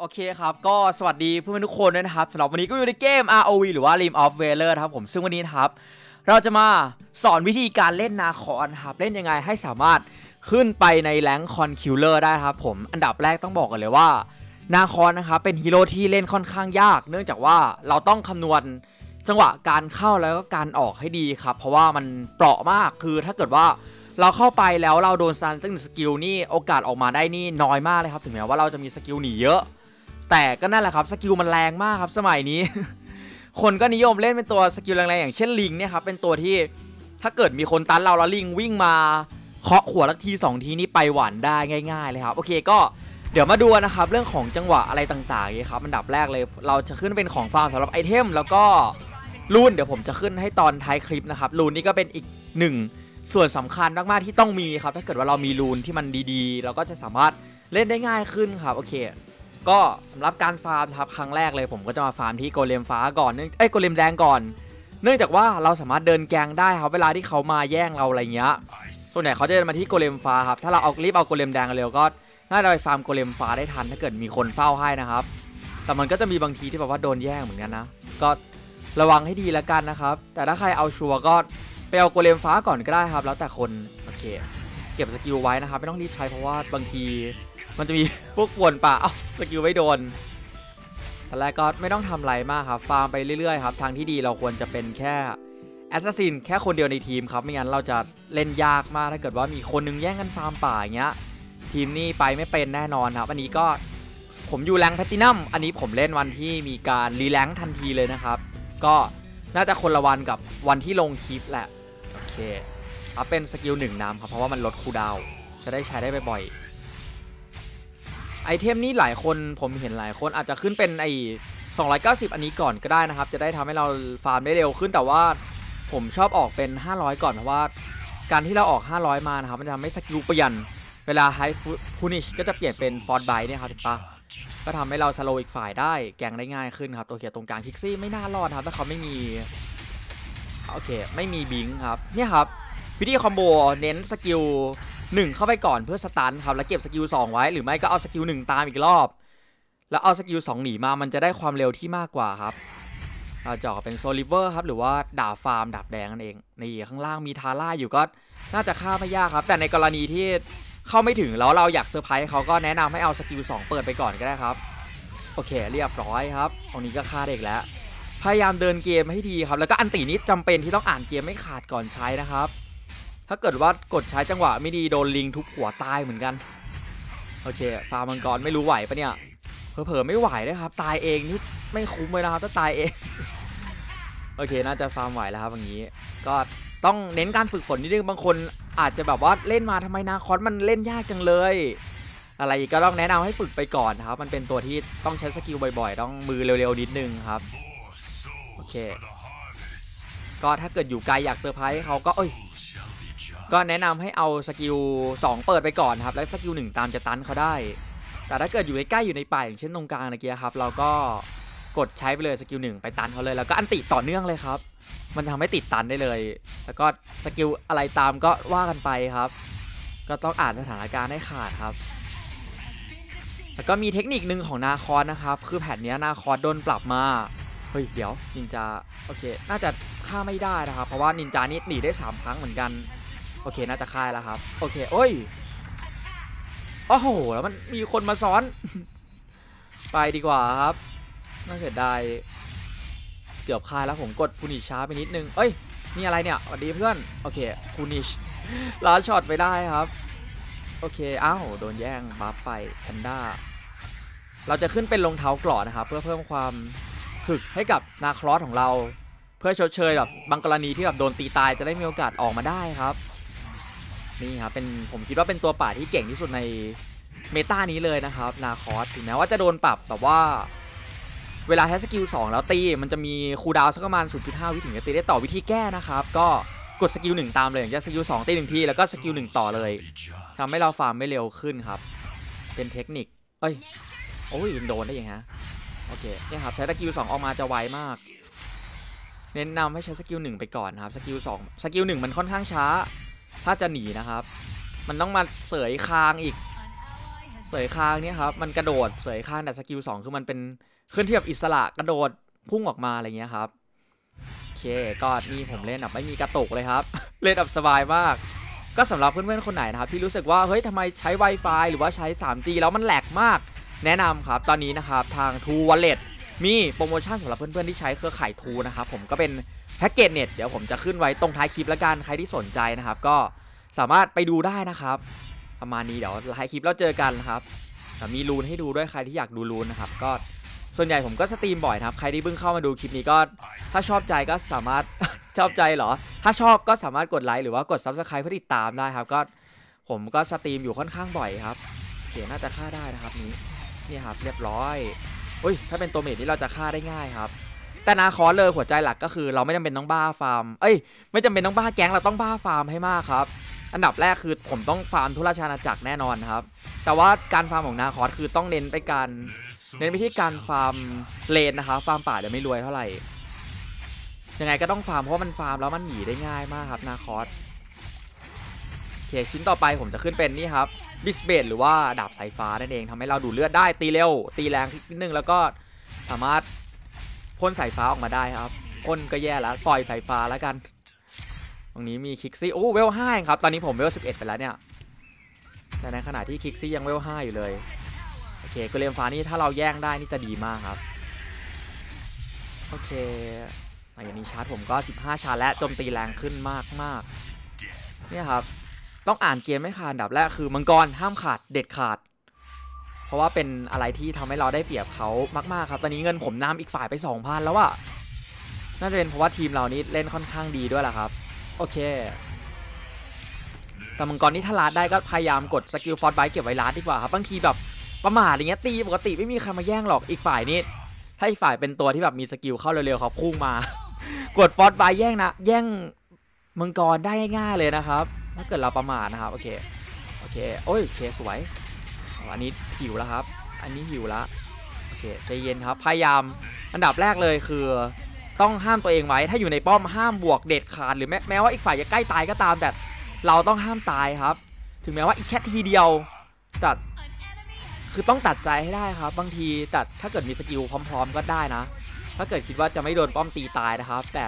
โอเคครับ ก็สวัสดีเพื่อนๆทุกคนด้วยนะครับสำหรับวันนี้ก็อยู่ในเกม ROV หรือว่า Rim of Valor ครับผมซึ่งวันนี้นะครับ เราจะมาสอนวิธีการเล่นนาคอนครับ เล่นยังไงให้สามารถขึ้นไปในแรงคอนคิลเลอร์ได้ครับผมอันดับแรกต้องบอกกันเลยว่า นาคอนนะครับเป็นฮีโร่ที่เล่นค่อนข้างยาก เนื่องจากว่าเราต้องคำนวณจังหวะการเข้าแล้วก็การออกให้ดีครับ เพราะว่ามันเปราะมากคือถ้าเกิดว่าเราเข้าไปแล้วเราโดนซันซึ่งสกิลนี่โอกาสออกมาได้นี่น้อยมากเลยครับ ถึงแม้ว่าเราจะมีสกิลหนีเยอะ แต่ก็นั่นแหละครับสกิลมันแรงมากครับสมัยนี้ คนก็นิยมเล่นเป็นตัวสกิลแรงๆอย่างเช่นลิงเนี่ยครับเป็นตัวที่ถ้าเกิดมีคนตันเราแล้วลิงวิ่งมาเคาะขวดละทีสองทีนี่ไปหวานได้ง่าย ๆ เลยครับ โอเคก็เดี๋ยวมาดูนะครับเรื่องของจังหวะอะไรต่างๆนี่ครับอันดับแรกเลย เราจะขึ้นเป็นของฟาร์มสำหรับไอเทมแล้วก็รูนเดี๋ยวผมจะขึ้นให้ตอนท้ายคลิปนะครับรูนนี่ก็เป็นอีกหนึ่งส่วนสำคัญมากๆที่ต้องมีครับ ถ้าเกิดว่าเรามีรูนที่มันดีๆ เราก็จะสามารถเล่นได้ง่ายขึ้นครับโอเค ก็สำหรับการฟาร์มครับครั้งแรกเลยผมก็จะมาฟาร์มที่โกเลมฟ้าก่อนเนื่องเอ้โกเลมแดงก่อน เนื่องจากว่าเราสามารถเดินแกงได้ครับเวลาที่เขามาแย่งเราอะไรเงี้ยส่วนใหญ่เขาจะเดินมาที่โกเลมฟ้าครับถ้าเราเอารีบเอาโกเลมแดงเร็วก็น่าจะไปฟาร์มโกเลมฟ้าได้ทันถ้าเกิดมีคนเฝ้าให้นะครับ แต่มันก็จะมีบางทีที่แบบว่าโดนแย่งเหมือนกันนะ ก็ระวังให้ดีแล้วกันนะครับ แต่ถ้าใครเอาชัวร์ก็ไปเอาโกเลมฟ้าก่อนก็ได้ครับ แล้วแต่คน โอเค เก็บสกิลไว้นะครับไม่ต้องรีบใช้เพราะว่าบางที มันจะมีพวกวนป่าเอ้าสกิลไม่โดนตอนแรกก็ไม่ต้องทำอะไรมากครับฟาร์มไปเรื่อยๆครับทางที่ดีเราควรจะเป็นแค่แอสซัสซินแค่คนเดียวในทีมครับไม่งั้นเราจะเล่นยากมากถ้าเกิดว่ามีคนนึงแย่งกันฟาร์มป่าอย่างเงี้ยทีมนี่ไปไม่เป็นแน่นอนครับ อันนี้ก็ผมอยู่แรงแพตตินัมอันนี้ผมเล่นวันที่มีการรีแลงทันทีเลยนะครับ ก็น่าจะคนละวันกับวันที่ลงคลิปแหละ โอเค อาเป็นสกิลหนึ่งน้ำครับเพราะว่ามันลดคูดาวจะได้ใช้ได้บ่อยๆไอเทมนี้หลายคนผมเห็นหลายคนอาจจะขึ้นเป็นไอ290 อันนี้ก่อนก็ได้นะครับ จะได้ทำให้เราฟาร์มได้เร็วขึ้นแต่ว่าผมชอบออกเป็น 500 ก่อนเพราะว่า การที่เราออก 500 มานะครับ มันจะทำให้สกิลเปลี่ยนเวลาไฮฟูนิชก็จะเปลี่ยนเป็นฟอร์ดไบเนี่ยครับถูกปะก็ทำให้เราสโลอีกฝ่ายได้แกงได้ง่ายขึ้นครับตัวเขียตรงกลางคิกซี่ไม่น่ารอดครับถ้าเขาไม่มีโอเคไม่มีบิงครับเนี่ยครับ วิธีคอมโบเน้นสกิล1เข้าไปก่อนเพื่อสตันครับแล้วเก็บสกิล2ไว้ หรือไม่ก็เอาสกิล1ตามอีกรอบ แล้วเอาสกิล2หนีมามันจะได้ความเร็วที่มากกว่าครับเราจะออกเป็นโซลิเวอร์ครับหรือว่าดาบฟาร์มดาบแดงนั่นเองนี่ข้างล่างมีทาร่าอยู่ก็น่าจะฆ่าไม่ยากครับ แต่ในกรณีที่เข้าไม่ถึงแล้วเราอยากเซอร์ไพรส์เขาก็แนะนำให้เอาสกิล2เปิดไปก่อนก็ได้ครับ โอเคเรียบร้อยครับตรงนี้ก็ฆ่าได้อีกแล้ว พยายามเดินเกมให้ดีครับ แล้วก็อันตีนี้จำเป็นที่ต้องอ่านเกมไม่ขาดก่อนใช้นะครับ ถ้าเกิดว่ากดใช้จังหวะไม่ดีโดนลิงทุบหัวตายเหมือนกัน โอเคฟาร์มังกรไม่รู้ไหวปะเนี่ยเผลอๆไม่ไหวเลยครับ ตายเองนี่ไม่คุ้มเลยนะครับถ้าตายเอง โอเคน่าจะฟาร์มไหวแล้วครับอย่างนี้ ก็ต้องเน้นการฝึกฝนนิดนึงบางคนอาจจะแบบว่าเล่นมาทำไมนาคอสมันเล่นยากจังเลย อะไรก็ต้องแนะนำให้ฝึกไปก่อนครับ มันเป็นตัวที่ต้องใช้สกิลบ่อยๆ ต้องมือเร็วๆนิดนึงครับโอเค ก็ถ้าเกิดอยู่ไกลอยากเซอร์ไพรส์เขาก็เอ้ย ก็แนะนำให้เอาสกิล2เปิดไปก่อนครับ แล้วสกิล1ตามจะตันเขาได้ แต่ถ้าเกิดอยู่ใกล้อยู่ในป่าอย่างเช่นตรงกลางนะเกียครับ เราก็กดใช้ไปเลยสกิล1ไปตันเขาเลย แล้วก็อันติต่อเนื่องเลยครับ มันทำให้ติดตันได้เลย แล้วก็สกิลอะไรตามก็ว่ากันไปครับ ก็ต้องอ่านสถานการณ์ให้ขาดครับแล้วก็มีเทคนิคหนึ่งของนาคอนนะครับ คือแผ่นนี้นาคอนโดนปรับมา เฮ้ย เดี๋ยวนินจา โอเค น่าจะฆ่าไม่ได้นะครับ เพราะว่านินจานี่หนีได้ 3 ครั้งเหมือนกัน โอเคน่าจะฆ่าแล้วครับ โอเคโอ้ยโอ้โหแล้วมันมีคนมาซ้อน ไปดีกว่าครับ น่าเสียดายเกือบฆ่าแล้วผมกดพูนิชช้าไปนิดนึง เอ้ยนี่อะไรเนี่ยสวัสดีเพื่อน โอเคพูนิชลาช็อตไปได้ครับ โอเคอ้าวโดนแย่งบัฟไปแพนด้าเราจะขึ้นเป็นรองเท้ากราะนะครับ เพื่อเพิ่มความถึกให้กับนาคลอสของเรา เพื่อชดเชยแบบบางกรณีที่แบบโดนตีตายจะได้มีโอกาสออกมาได้ครับ นี่ครับเป็นผมคิดว่าเป็นตัวป่าที่เก่งที่สุดในเมตานี้เลยนะครับนาคอสถึงแม้ว่าจะโดนปรับแบบว่าเวลาใช้สกิล2แล้วตี มันจะมีคูดาวสักประมาณ 0.5 วิถึงจะตีได้ต่อวิธีแก้นะครับ ก็กดสกิล1ตามเลยอย่างเช่นสกิล2ตีหนึ่งทีแล้วก็สกิล1ต่อเลยทำให้เราฟาร์มไม่เร็วขึ้นครับ เป็นเทคนิค เอ้ยโอ้ยโดนได้ยังไงโอเคเนี่ยครับใช้สกิล2ออกมาจะไวมากแนะนำให้ใช้สกิล1ไปก่อนนะครับสกิล2สกิล1มันค่อนข้างช้า ถ้าจะหนีนะครับ มันต้องมาเสยคางอีก เสยคางเนี่ยครับ มันกระโดดเสยคางแต่สกิลสองคือมันเป็นขึ้นที่แบบอิสระกระโดดพุ่งออกมาอะไรเงี้ยครับโอเคก็นี่ผมเล่นแบบไม่มีกระตุกเลยครับ เล่นแบบสบายมาก ก็สำหรับเพื่อนๆคนไหนนะครับ ที่รู้สึกว่าเฮ้ยทำไมใช้ Wi-Fi หรือว่าใช้ 3G แล้วมันแหลกมาก แนะนำครับ ตอนนี้นะครับทาง True Wallet มีโปรโมชั่นสำหรับเพื่อนๆที่ใช้เครือข่าย True นะครับผมก็เป็นแพ็กเกจเน็ตเดี๋ยวผมจะขึ้นไว้ตรงท้ายคลิปแล้วกันใครที่สนใจนะครับ ก็สามารถไปดูได้นะครับ ประมาณนี้เดี๋ยวท้ายคลิปแล้วเจอกันครับมีรูนให้ดูด้วยใครที่อยากดูรูนนะครับ ก็ส่วนใหญ่ผมก็สตรีมบ่อยนะครับ ใครที่เพิ่งเข้ามาดูคลิปนี้ก็ ถ้าชอบใจก็สามารถชอบใจเหรอ ถ้าชอบก็สามารถกดไลค์หรือว่ากด Subscribe เพื่อติดตามได้ครับ ก็ผมก็สตรีมอยู่ค่อนข้างบ่อยครับโอเคน่าจะฆ่าได้นะครับนี้นี่ครับเรียบร้อย อุ้ยถ้าเป็นตัวเมดนี่เราจะฆ่าได้ง่ายครับ แต่นาคอสเลยหัวใจหลักก็คือ เราไม่จำเป็นต้องบ้าฟาร์ม เอ้ย ไม่จำเป็นต้องบ้าแก๊งเราต้องบ้าฟาร์มให้มากครับ อันดับแรกคือผมต้องฟาร์มทุราชาณาจักรแน่นอนครับ แต่ว่าการฟาร์มของนาคอสคือต้องเน้นไปการเน้นไปที่การฟาร์มเลนนะครับฟาร์มป่าเดี๋ยวไม่รวยเท่าไหร่ยังไงก็ต้องฟาร์มเพราะว่ามันฟาร์มแล้วมันหนีได้ง่ายมากครับนาคอสโอเคชิ้นต่อไปผมจะขึ้นเป็นนี่ครับ บิสเบดหรือว่าดาบสายฟ้านั่นเองทำให้เราดูดเลือดได้ตีเร็ว ตีแรงนิดนึงแล้วก็สามารถพ่นสายฟ้าออกมาได้ครับพ่นก็แย่แล้วปล่อยสายฟ้าแล้วกัน ตรงนี้มีคิกซี่โอ้เวลห้าครับ ตอนนี้ผมเวลสิบเอ็ดไปแล้วเนี่ยแต่ในขณะที่คิกซี่ยังเวลห้าอยู่เลยโอเคกเลมฟ้านี่ถ้าเราแย่งได้นี่จะดีมากครับโอเคอย่างนี้ชาร์จผมก็ 15 ชาร์จและโจมตีแรงขึ้นมากมากๆเนี่ยครับ ต้องอ่านเกมไม่ขาดอันดับแรกคือมังกรห้ามขาดเด็ดขาด เพราะว่าเป็นอะไรที่ทำให้เราได้เปรียบเขามากๆครับ ตอนนี้เงินผมนำอีกฝ่ายไป2,000แล้วอะน่าจะเป็นเพราะว่าทีมเรานี้เล่นค่อนข้างดีด้วยแหละครับ โอเคแต่มังกรนี่ถ้าลาดได้ก็พยายามกดสกิลฟอร์ดไบเก็บไว้ลาดดีกว่าครับบางทีแบบประมาทอย่างเงี้ยตีปกติไม่มีใครมาแย่งหรอกอีกฝ่ายนี่ถ้าอีกฝ่ายเป็นตัวที่แบบมีสกิลเข้าเร็วๆเขาพุ่งมา กดฟอร์ดไบแย่งนะแย่งมังกรได้ง่ายๆเลยนะครับ ถ้าเกิดเราประมาทนะครับ โอเค โอเค โอ้ยเคสวยอันนี้หิวแล้วครับ อันนี้หิวล้วโอเคใจเย็นครับ พยายาม อันดับแรกเลยคือ ต้องห้ามตัวเองไว้ ถ้าอยู่ในป้อมห้ามบวกเด็ดขาด หรือแม้แม้ว่าอีกฝ่ายจะใกล้ตายก็ตาม แต่เราต้องห้ามตายครับ ถึงแม้ว่าอีกแค่ทีเดียวแต่คือต้องตัดใจให้ได้ครับ บางทีแต่ถ้าเกิดมีสกิลพร้อม ๆ ก็ได้นะ ถ้าเกิดคิดว่าจะไม่โดนป้อมตีตายนะครับ แต่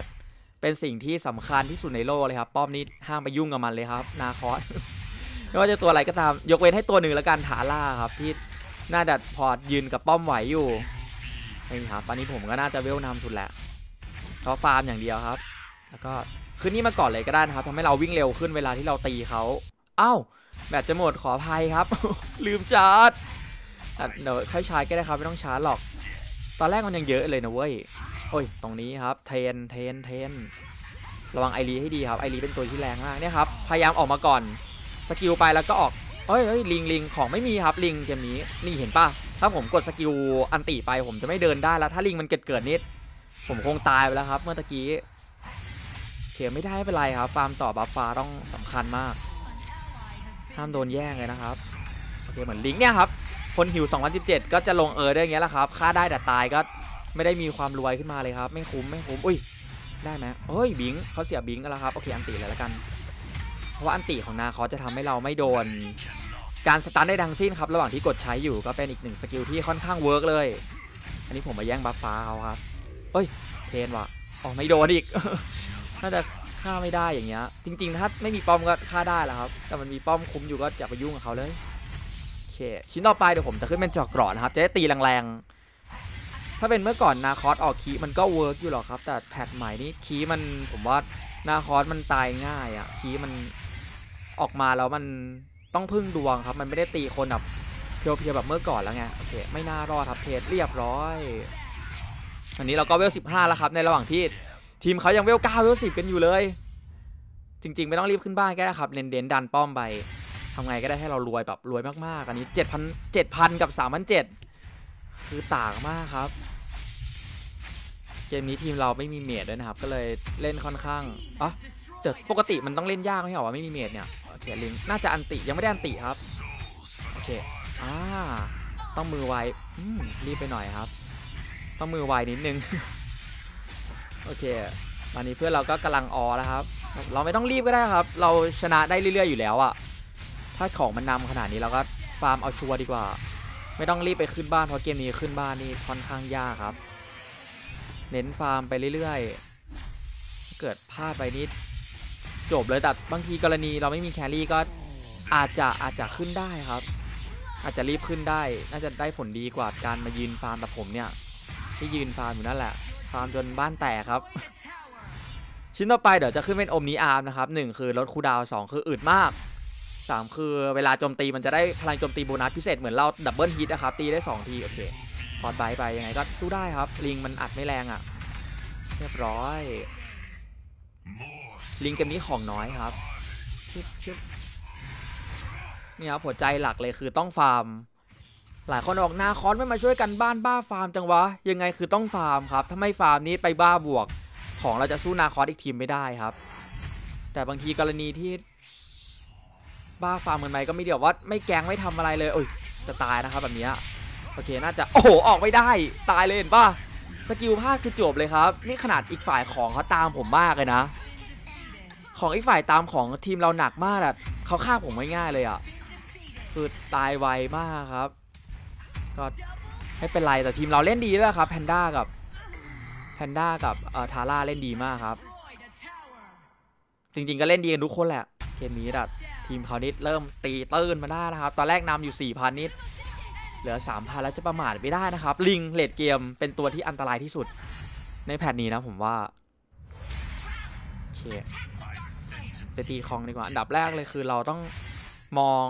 เป็นสิ่งที่สำคัญที่สุดในโลกเลยครับป้อมนี้ห้ามไปยุ่งกับมันเลยครับ นาคอสไม่ว่าจะตัวอะไรก็ตามยกเว้นให้ตัวหนึ่งแล้วกันถาล่าครับที่น่าจะพอร์ตยืนกับป้อมไหวอยู่นี่ครับตอนนี้ผมก็น่าจะเวลนำสุดแหละเขาฟาร์มอย่างเดียวครับ แล้วก็ขึ้นนี่มาก่อนเลยก็ได้นะครับทำให้เราวิ่งเร็วขึ้นเวลาที่เราตีเขาเอ้าแบตจะหมดขออภัยครับ ลืมชาร์จเดี๋ยวค่อยชาร์จก็ได้ครับไม่ต้องชาร์จหรอก ตอนแรกมันยังเยอะเลยนะเว้ย โอ้ย ตรงนี้ครับ เทน เทน เทน ระวังไอรีให้ดีครับ ไอรีเป็นตัวที่แรงมากเนี่ยครับ พยายามออกมาก่อน สกิลไปแล้วก็ออกเอ้ยเอ้ยลิงลิงของไม่มีครับลิงเกมนี้ นี่เห็นปะถ้าผมกดสกิลอันติไปผมจะไม่เดินได้แล้ว ถ้าลิงมันเกิดเกิดนิด ผมคงตายไปแล้วครับ เมื่อตะกี้เขียไม่ได้ไม่เป็นไรครับ ฟาร์มต่อบัฟฟ้าต้องสำคัญมาก ห้ามโดนแย่งเลยนะครับ โอเคเหมือนลิงเนี่ยครับ คนหิว 2017 ก็จะลงเออได้เงี้ยแหละครับ ฆ่าได้แต่ตายก็ ไม่ได้มีความรวยขึ้นมาเลยครับ ไม่คุ้มไม่คุ้มอุ้ยได้ไหมเฮ้ยบิงเขาเสียบิงกันแล้วครับโอเคอันติเลยแล้วกัน เพราะว่าอันติของนาคอจะทำให้เราไม่โดน การสตันได้ดังสิ้นครับระหว่างที่กดใช้อยู่ก็เป็นอีกหนึ่งสกิลที่ค่อนข้างเวิร์กเลย อันนี้ผมมาแย่งบัฟฟ้าเขาครับเอ้ยเทนว่ะอ๋อไม่โดนอีกน่าจะฆ่าไม่ได้อย่างเงี้ย จริง ๆ ถ้าไม่มีป้อมก็ฆ่าได้แหละครับ แต่มันมีป้อมคุ้มอยู่ก็อย่าไปยุ่งกับเขาเลยโอเคชิ้นต่อไปเดี๋ยวผมจะขึ้นเป็นจอกเกราะนะครับ จะได้ตีแรงๆ ถ้าเป็นเมื่อก่อนนาคอสออกคีมันก็เวิร์กอยู่หรอกครับ แต่แพทใหม่นี้คีมันผมว่านาคอสมันตายง่ายอะ่ะคีมันออกมาแล้วมันต้องพึ่งดวงครับ มันไม่ได้ตีคนแบบเพียวๆแบบเมื่อก่อนแล้วไงโอเคไม่น่ารอดครับเทสเรียบร้อยอันนี้เราก็เวล15แล้วครับในระหว่างที่ทีมเขายังเวล9เวล10กันอยู่เลย จริงๆ ไม่ต้องรีบขึ้นบ้านก็ได้ครับเลนเดนดันป้อมไปทำไงก็ได้ให้เรารวยแบบรวยมากๆอันนี้7,000 7,000กับ3,700 คือต่างมากครับ เกมนี้ทีมเราไม่มีเมดด้วยนะครับ ก็เลยเล่นค่อนข้างอ๋อแต่ปกติมันต้องเล่นยากไม่ใช่หรอว่าไม่มีเมดเนี่ยโอเคลิงน่าจะอันติยังไม่ได้อันติครับโอเคอ่าต้องมือไวอืมรีบไปหน่อยครับ ต้องมือไวนิดนึงโอเควันนี้เพื่อนเราก็กำลังออแล้วครับ เราไม่ต้องรีบก็ได้ครับ เราชนะได้เรื่อยๆอยู่แล้วอะถ้าของมันนำขนาดนี้เราก็ฟาร์มเอาชัวร์ดีกว่า ไม่ต้องรีบไปขึ้นบ้านเพราะเกมนี้ขึ้นบ้านนี่ค่อนข้างยากครับ เน้นฟาร์มไปเรื่อยๆถ้าเกิดพลาดไปนิดจบเลยแต่บางทีกรณีเราไม่มีแครี่ก็อาจจะอาจจะขึ้นได้ครับ อาจจะรีบขึ้นได้ น่าจะได้ผลดีกว่าการมายืนฟาร์มแบบผมเนี่ย ที่ยืนฟาร์มอยู่นั่นแหละ ฟาร์มจนบ้านแตกครับ ชิ้นต่อไปเดี๋ยวจะขึ้นเป็นอมนี้อาร์มนะครับหนึ่งคือลดคูดาวสองคืออึดมาก สามคือเวลาโจมตีมันจะได้พลังโจมตีโบนัสพิเศษเหมือนเราดับเบิลฮิตนะครับ ตีได้สองที โอเคพอดไบไปยังไงก็สู้ได้ครับ ลิงมันอัดไม่แรงอะ่ะ เรียบร้อย ลิงเกมนี้ของน้อยครับชึบชึบนี่ครับหัวใจหลักเลยคือต้องฟาร์ม หลายคนบอกนาคอนไม่มาช่วยกันบ้านบ้าฟาร์มจังวะ ยังไงคือต้องฟาร์มครับ ถ้าไม่ฟาร์มนี้ไปบ้าบวก ของเราจะสู้นาคอนอีกทีมไม่ได้ครับ แต่บางทีกรณีที่ บ้าฟาร์มเหมือนไปก็ไม่เดี๋ยวว่าไม่แกงไม่ทำอะไรเลยโอ้ยจะตายนะครับแบบนี้โอเคน่าจะโอ้โหออกไม่ได้ตายเลยเห็นป่ะสกิลพลาดคือจบเลยครับ นี่ขนาดอีกฝ่ายของเขาตามผมมากเลยนะ ของอีกฝ่ายตามของทีมเราหนักมากอะเขาฆ่าผมไม่ง่ายเลยอะคือตายไวมากครับ ก็ไม่เป็นไรแต่ทีมเราเล่นดีด้วยครับแพนด้ากับแพนด้ากับเอ่อทาร่าเล่นดีมากครับ จริงๆก็เล่นดีกันทุกคนแหละเกมนี้ดัด ทีมเขานิดเริ่มตีตื้นมาได้นะครับ ตอนแรกนำอยู่4,000นิด เหลือ3,000แล้วจะประมาทไม่ได้นะครับ ลิงเลดเกมเป็นตัวที่อันตรายที่สุด ในแพทนี้นะผมว่า โอเคไปตีคองดีกว่า อันดับแรกเลยคือเราต้องมอง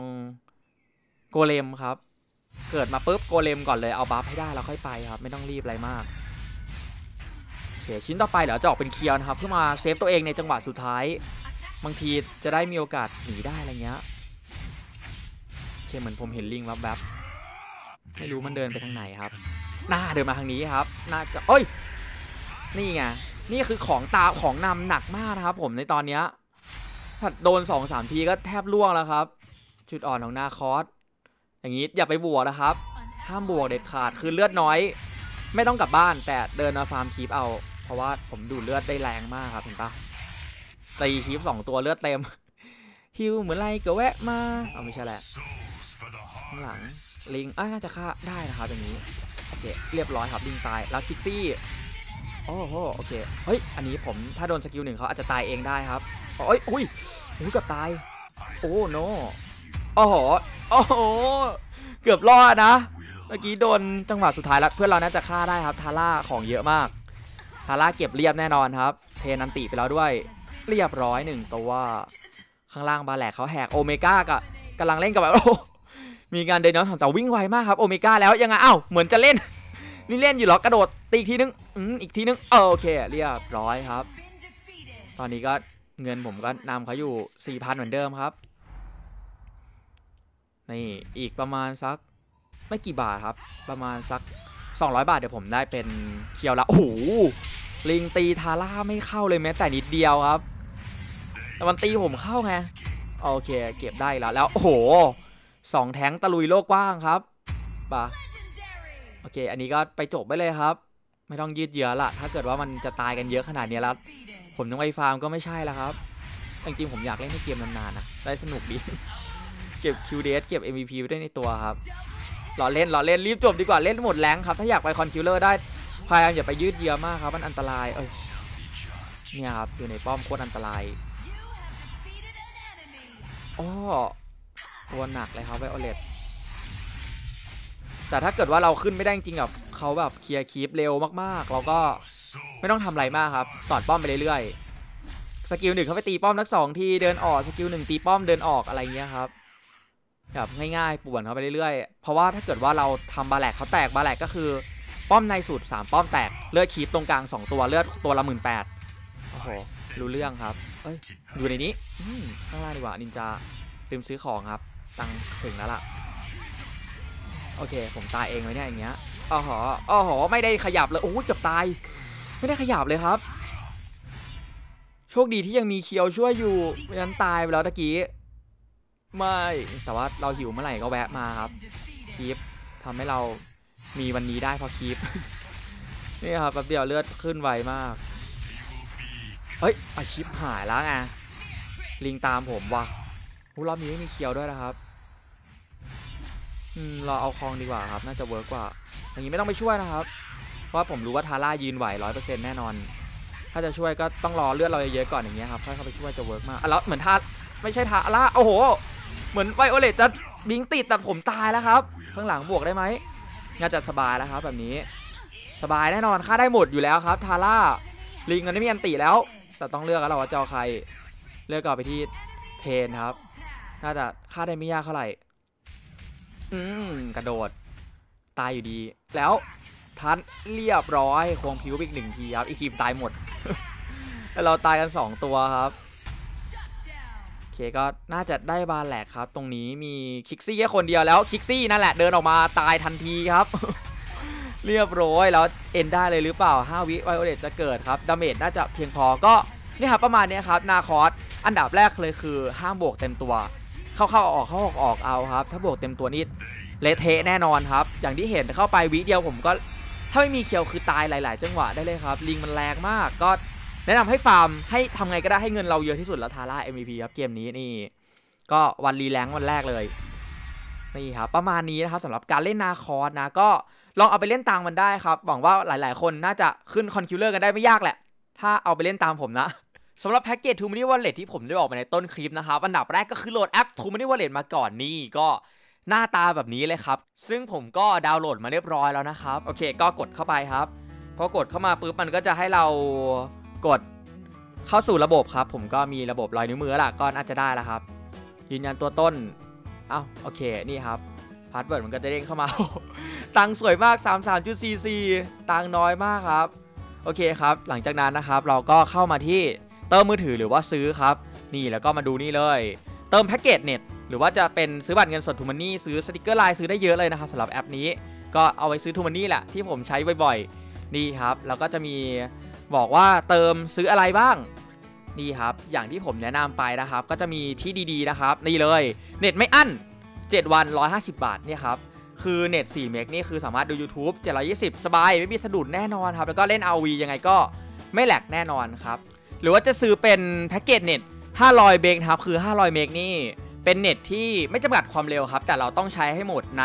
โกเลมครับ เกิดมาปุ๊บโกเลมก่อนเลยเอาบัฟให้ได้แล้วค่อยไปครับ ไม่ต้องรีบอะไรมากโอเคชิ้นต่อไปเดี๋ยวจะออกเป็นเคียวนะครับเพื่อมาเซฟตัวเองในจังหวะสุดท้าย บางทีจะได้มีโอกาสหนีได้อะไรเงี้ยโอเคเหมือนผมเห็นลิงวับแวบไม่รู้มันเดินไปทางไหนครับ หน่าเดินมาทางนี้ครับ น่าจะเอ้ย นี่ไง นี่คือของตาของนำหนักมากนะครับ ผมในตอนเนี้ยถ้าโดนสองสามทีก็แทบล่วงแล้วครับ จุดอ่อนของนาคอส อย่างนี้อย่าไปบวกนะครับ ห้ามบวกเด็ดขาด คือเลือดน้อย ไม่ต้องกลับบ้านแต่เดินมาฟาร์มคีปเอา เพราะว่าผมดูดเลือดได้แรงมากครับเห็นปะ ตีคีฟสองตัวเลือดเต็มฮิวเหมือนไรก็แวะมาเอาไม่ใช่แหละข้างหลังลิงอะน่าจะฆ่าได้นะครับอย่างนี้โอเคเรียบร้อยครับลิงตายแล้วคิกซี่โอ้โหโอเคเฮ้ยอันนี้ผมถ้าโดนสกิลหนึ่งเขาอาจจะตายเองได้ครับโอ้ยอุ้ยอุ้ยเกือบตายโอ้โนโอ้โหโอ้โหเกือบรอดนะเมื่อกี้โดนจังหวะสุดท้ายแล้วเพื่อนเราน่าจะฆ่าได้ครับทาร่าของเยอะมากทาร่าเก็บเรียบแน่นอนครับ เทนันติไปแล้วด้วย เรียบร้อยหนึ่งตัวข้างล่างบาแหลกเขาแหกโอเมก้ากับกำลังเล่นกับแบบโอ้มีการเดินย้อนอนแต่วิ่งไวมากครับโอเมก้าแล้วยังไงอ้าวเหมือนจะเล่น นี่เล่นอยู่หรอกระโดดตีอีกทีนึงอืมอีกทีนึงเออโอเค เรียบร้อยครับ ตอนนี้ก็เงินผมก็นำเขาอยู่4,000เหมือนเดิมครับนี่อีกประมาณสักไม่กี่บาทครับ ประมาณสัก 200 บาทเดี๋ยวผมได้เป็นเคียวละโอ้โหลิงตีทาร่าไม่เข้าเลยแม้แต่นิดเดียวครับ แต่มันตีผมเข้าไงโอเค เก็บได้แล้วแล้วโอ้โหสองแทงตะลุยโลกกว้างครับปะโอเค อันนี้ก็ไปจบไปเลยครับ ไม่ต้องยืดเยื้อละถ้าเกิดว่ามันจะตายกันเยอะขนาดนี้แล้ว ผมต้องไปฟาร์มก็ไม่ใช่แล้วครับจริงๆผมอยากเล่นให้เกมนานๆนะได้สนุกดีเก็บ QDS เก็บ MVP ไว้ด้วยในตัวครับรอเล่นรอเล่นรีบจบดีกว่าเล่นหมดแรงครับ ถ้าอยากไปคอนคิวเลอร์ได้พยายามอย่าไปยืดเยื้อมากครับ มันอันตรายเอ้ยเนี่ยครับอยู่ในป้อมโคตรอันตราย อ้อตัวหนักเลยครับไวโอเลตแต่ถ้าเกิดว่าเราขึ้นไม่ได้จริงกับเขาแบบเคลียร์คีปเร็วมากๆ เราก็ไม่ต้องทำอะไรมากครับสอดป้อมไปเรื่อยๆ สกิลหนึ่งเขาไปตีป้อมนักสองทีเดินออกสกิลหนึ่งตีป้อมเดินออกอะไรเงี้ยครับแบบง่ายๆป่วนเขาไปเรื่อยๆ เพราะว่าถ้าเกิดว่าเราทำบาแลกเขาแตกบาแลกก็คือป้อมในสุด3ป้อมแตกเลือดคีปตรงกลาง 2 ตัวเลือดตัวละหมื่นแปดโอ้โหรู้เรื่องครับ เอ้ยอยู่ในนี้อืมข้างล่างดีกว่านินจาลืมซื้อของครับ ตังค์ถึงแล้วล่ะ โอเค ผมตายเองเลยเนี่ยอย่างเงี้ยอ๋อหออ๋อหอไม่ได้ขยับเลย โอ้ยเกือบตาย ไม่ได้ขยับเลยครับ โชคดีที่ยังมีเคียวช่วยอยู่ไม่งั้นตายไปแล้วตะกี้ ไม่ แต่ว่าเราหิวเมื่อไหร่ก็แวะมาครับคีปทำให้เรามีวันนี้ได้เพราะคีปนี่ครับแป๊บเดียวเลือดขึ้นไวมาก เฮ้ยอาชิปหายแล้วไงลิงตามผมว่ะหูรอบนี้ไม่มีเคียวด้วยนะครับอืมเราเอาคลองดีกว่าครับ น่าจะเวิร์กกว่า อย่างนี้ไม่ต้องไปช่วยนะครับ เพราะผมรู้ว่าทาร่ายืนไหวร้อยเปอร์เซ็นต์แน่นอน ถ้าจะช่วยก็ต้องรอเลือดเราเยอะๆก่อนอย่างเงี้ยครับ ค่อยเข้าไปช่วยจะเวิร์กมากอะแล้วเหมือนทาไม่ใช่ทาร่า โอ้โห เหมือนไวโอเลตจะบิงติดแต่ผมตายแล้วครับ ข้างหลังบวกได้ไหมน่าจะสบายแล้วครับ แบบนี้ สบายแน่นอน ค่าได้หมดอยู่แล้วครับ ทาร่า ลิงมันไม่มีอันติแล้ว แต่ต้องเลือกแล้วเราว่าจะเอาใคร เลือกก่อนไปที่เทนครับ น่าจะค่าได้ไม่ยากเท่าไหร่ อืมกระโดด ตายอยู่ดี แล้วทันเรียบร้อยควงผิวอีกหนึ่งทีครับ อีกทีมตายหมด แล้วเราตายกัน2ตัวครับโอเคก็น่าจะได้บาแหลกครับ ตรงนี้มีคิกซี่แค่คนเดียวแล้วคิกซี่นั่นแหละเดินออกมาตายทันทีครับ เรียบร้อยแล้วเอ็นได้เลยหรือเปล่า 5 วิไวโอเลตจะเกิดครับดาเมจน่าจะเพียงพอก็นี่ครับประมาณนี้ครับนาคอสอันดับแรกเลยคือห้ามบวกเต็มตัว เข้าๆออกเข้าออกออกเอาครับ ถ้าบวกเต็มตัวนี่เละเทะแน่นอนครับ อย่างที่เห็นเข้าไปวิเดียวผมก็ถ้าไม่มีเคียวคือตายหลาย ๆ จังหวะได้เลยครับ ลิงมันแรงมากก็แนะนำให้ฟาร์มให้ทำไงก็ได้ให้เงินเราเยอะที่สุดแล้วทาร่า MVP ครับเกมนี้นี่ ก็วันรีแลงค์วันแรกเลยนี่ครับประมาณนี้นะครับสำหรับการเล่นนาคอสนะก็ ลองเอาไปเล่นตามมันได้ครับ หวังว่าหลาย ๆ คนน่าจะขึ้นคอนคิวเลอร์กันได้ไม่ยากแหละ ถ้าเอาไปเล่นตามผมนะสำหรับแพ็กเกจ t ูมินิวอลเล็ตที่ผมได้บอกไปในต้นคลิปนะครับอันดับแรกก็คือโหลดแอป t ูมินิวอลเล็ตมาก่อนนี่ก็หน้าตาแบบนี้เลยครับ ซึ่งผมก็ดาวน์โหลดมาเรียบร้อยแล้วนะครับ โอเค ก็กดเข้าไปครับ พอกดเข้ามาปุ๊บมันก็จะให้เรากดเข้าสู่ระบบครับ ผมก็มีระบบรอยนิ้วมือล่ะก็น่าจะได้แล้วครับ ยืนยันตัวต้น เอ้า โอเค นี่ครับ พาสเวิร์ดมันก็จะเด้งเข้ามา ตังสวยมาก 33.44 ตังน้อยมากครับ โอเคครับ หลังจากนั้นนะครับ เราก็เข้ามาที่เติมมือถือหรือว่าซื้อครับ นี่แล้วก็มาดูนี่เลย เติมแพ็กเกจเน็ตหรือว่าจะเป็นซื้อบัตรเงินสดทูมันนี่ซื้อสติกเกอร์ไลน์ซื้อได้เยอะเลยนะครับสำหรับแอปนี้ ก็เอาไว้ซื้อทูมันนี่แหละที่ผมใช้บ่อยๆ นี่ครับ แล้วก็จะมีบอกว่าเติมซื้ออะไรบ้างนี่ครับ อย่างที่ผมแนะนำไปนะครับ ก็จะมีที่ดีๆนะครับ นี่เลย เน็ตไม่อั้น 7 วัน 150 บาทเนี่ยครับ คือเน็ต4เมกนี่คือสามารถดู YouTube 720 สบาย ไม่มีสะดุดแน่นอนครับ แล้วก็เล่น RV ยังไงก็ไม่แหลกแน่นอนครับ หรือว่าจะซื้อเป็นแพ็กเกจเน็ต500เมกครับ คือ 500 เมกนี่เป็นเน็ตที่ไม่จำกัดความเร็วครับ แต่เราต้องใช้ให้หมดใน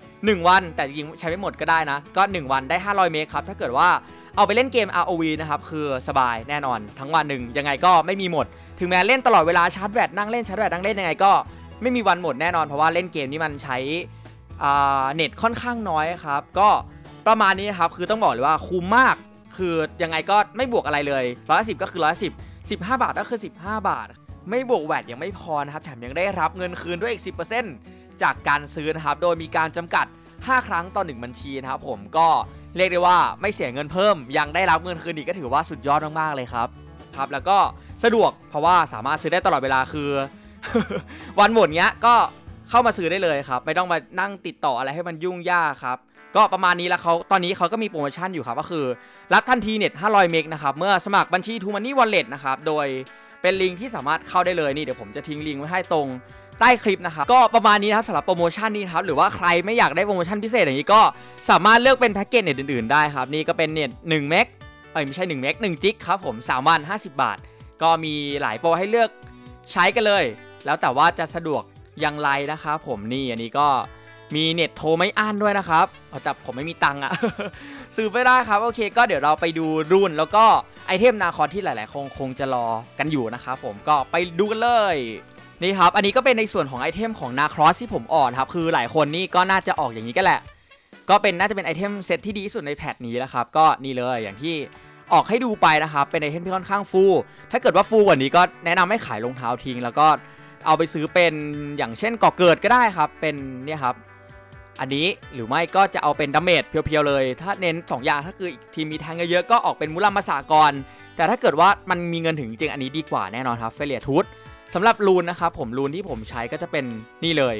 1 วัน แต่จริงใช้ไม่หมดก็ได้นะ ก็ 1 วันได้ 500 เมกครับ ถ้าเกิดว่าเอาไปเล่นเกม ROV นะครับคือสบายแน่นอนทั้งวันหนึ่งยังไงก็ไม่มีหมด ถึงแม้เล่นตลอดเวลาชาร์จแบตนั่งเล่นชาร์จแบตนั่งเล่นยังไงก็ไม่มีวันหมดแน่นอนเพราะว่าเล่นเกมนี้มันใช้ เน็ตค่อนข้างน้อยครับ ก็ประมาณนี้ครับ คือต้องบอกเลยว่าคุ้มมาก คือยังไงก็ไม่บวกอะไรเลย110ก็คือ110 15บสิบห้าบาทก็คือ15บห้าบาท ไม่บวกแวดยังไม่พอนะครับ แถมยังได้รับเงินคืนด้วยอีก10%จากการซื้อนะครับ โดยมีการจำกัด 5 ครั้งต่อ1บัญชีนะครับผมก็เรียกได้ว่าไม่เสียเงินเพิ่ม ยังได้รับเงินคืนอีกก็ถือว่าสุดยอดมากๆเลยครับครับแล้วก็สะดวกเพราะว่าสามารถซื้อได้ตลอดเวลาคือ วันหมดเงี้ยก็ เข้ามาซื้อได้เลยครับ ไม่ต้องมานั่งติดต่ออะไรให้มันยุ่งยากครับ ก็ประมาณนี้แล้วเขาตอนนี้เขาก็มีโปรโมชั่นอยู่ครับ ก็คือ รับทันทีเน็ต500 เมกนะครับ เมื่อสมัครบัญชี t ูมันนี่วอลเล็ตนะครับ โดยเป็นลิงก์ที่สามารถเข้าได้เลยนี่เดี๋ยวผมจะทิ้งลิงก์ไว้ให้ตรงใต้คลิปนะครับก็ประมาณนี้นะครับสำหรับโปรโมชั่นนี้ครับหรือว่าใครไม่อยากได้โปรโมชั่นพิเศษอย่างนี้ก็สามารถเลือกเป็นแพ็กเกจเน็ตอื่นๆได้ครับนี่ก็เป็นเน็ต1เมกเอ้ยไม่ใช่1เมก1จิกครับผม3วัน50 บาท ก็มีหลายโปรให้เลือกใช้กันเลย แล้วแต่ว่าจะสะดวก อย่างไรนะครับผมนี่อันนี้ก็มีเน็ตโทรไม่อั้นด้วยนะครับเพราะแต่ผมไม่มีตังค์อะซื้อไม่ได้ครับโอเค ก็เดี๋ยวเราไปดูรุ่นแล้วก็ไอเทมนาคอที่หลาย ๆ คงคงจะรอกันอยู่นะครับผมก็ไปดูกันเลยนี่ครับ อันนี้ก็เป็นในส่วนของไอเทมของนาครอสที่ผมอ่อนครับ คือหลายคนนี่ก็น่าจะออกอย่างนี้กันแหละ ก็เป็นน่าจะเป็นไอเทมเซตที่ดีที่สุดในแพทนี้แล้วครับ ก็นี่เลยอย่างที่ออกให้ดูไปนะครับ เป็นไอเทมที่ค่อนข้างฟู ถ้าเกิดว่าฟูกว่านี้ก็แนะนำให้ขายรองเท้าทิ้ง แล้วก็ เอาไปซื้อเป็นอย่างเช่นก่อเกิดก็ได้ครับ เป็นเนี่ยครับ อันนี้หรือไม่ก็จะเอาเป็นดาเมจเพียวๆเลย ถ้าเน้น 2 อย่างถ้าคืออีกทีมมีแทงเยอะๆก็ออกเป็นมุลัมาสากร แต่ถ้าเกิดว่ามันมีเงินถึงจริงอันนี้ดีกว่าแน่นอนครับเฟเลียทูธสำหรับรูนนะครับผมรูนที่ผมใช้ก็จะเป็นนี่เลย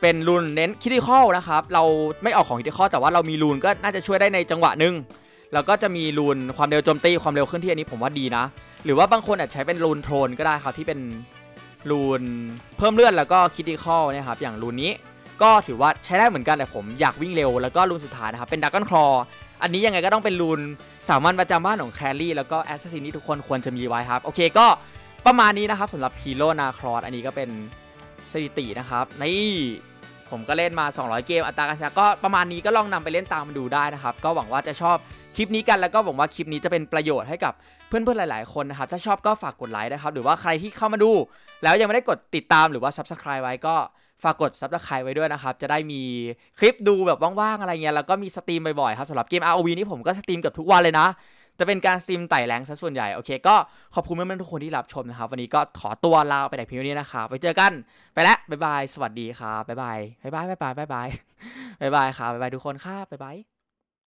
เป็นรูนเน้นคิติคอลนะครับเราไม่ออกของคิติคอลแต่ว่าเรามีรูนก็น่าจะช่วยได้ในจังหวะหนึ่งแล้วก็จะมีรูนความเร็วโจมตีความเร็วเคลื่อนที่อันนี้ผมว่าดีนะ หรือว่าบางคนอาจใช้เป็นรูนโทนก็ได้ครับที่เป็น รูนเพิ่มเลือดแล้วก็คิติคอลนี่ยครับอย่างรูนนี้ก็ถือว่าใช้ได้เหมือนกันแต่ผมอยากวิ่งเร็วแล้วก็รูนสุดท้ายนะครับเป็นดักกันคลออันนี้ยังไงก็ต้องเป็นรูนสามัญประจำบ้านของแครี่แล้วก็แอสซัสซินที่ทุกคนควรจะมีไว้ครับโอเคก็ประมาณนี้นะครับสำหรับฮีโร่นาครอสอันนี้ก็เป็นสถิตินะครับนี่ผมก็เล่นมา 200 เกมอัตราการชนะก็ประมาณนี้ก็ลองนำไปเล่นตามมาดูได้นะครับ ก็หวังว่าจะชอบคลิปนี้กันแล้วก็หวังว่าคลิปนี้จะเป็นประโยชน์ให้กับ เพื่อนๆหลาย ๆ คนนะครับ ถ้าชอบก็ฝากกดไลค์นะครับ หรือว่าใครที่เข้ามาดู แล้วยังไม่ได้กดติดตามหรือว่า Subscribe ไว้ก็ฝากกด Subscribe ไว้ด้วยนะครับ จะได้มีคลิปดูแบบว่าง ๆ อะไรเงี้ย แล้วก็มีสตรีมบ่อย ๆ ครับสำหรับเกม ROV นี่ผมก็สตรีมเกับทุกวันเลยนะ จะเป็นการสตรีมไต่แรงซะส่วนใหญ่ โอเค ก็ขอบคุณเพื่อนๆทุกคนที่รับชมนะครับ วันนี้ก็ขอตัวลาไปแต่เพียงเท่านี้นะครับ ไว้เจอกัน ไปแล้วบ๊ายบาย สวัสดีครับบ๊ายบายบ๊ายบายบ๊ายบายบ๊ายบายบ๊ายบายครับบ๊ายบายทุกคนครับบ๊ายบาย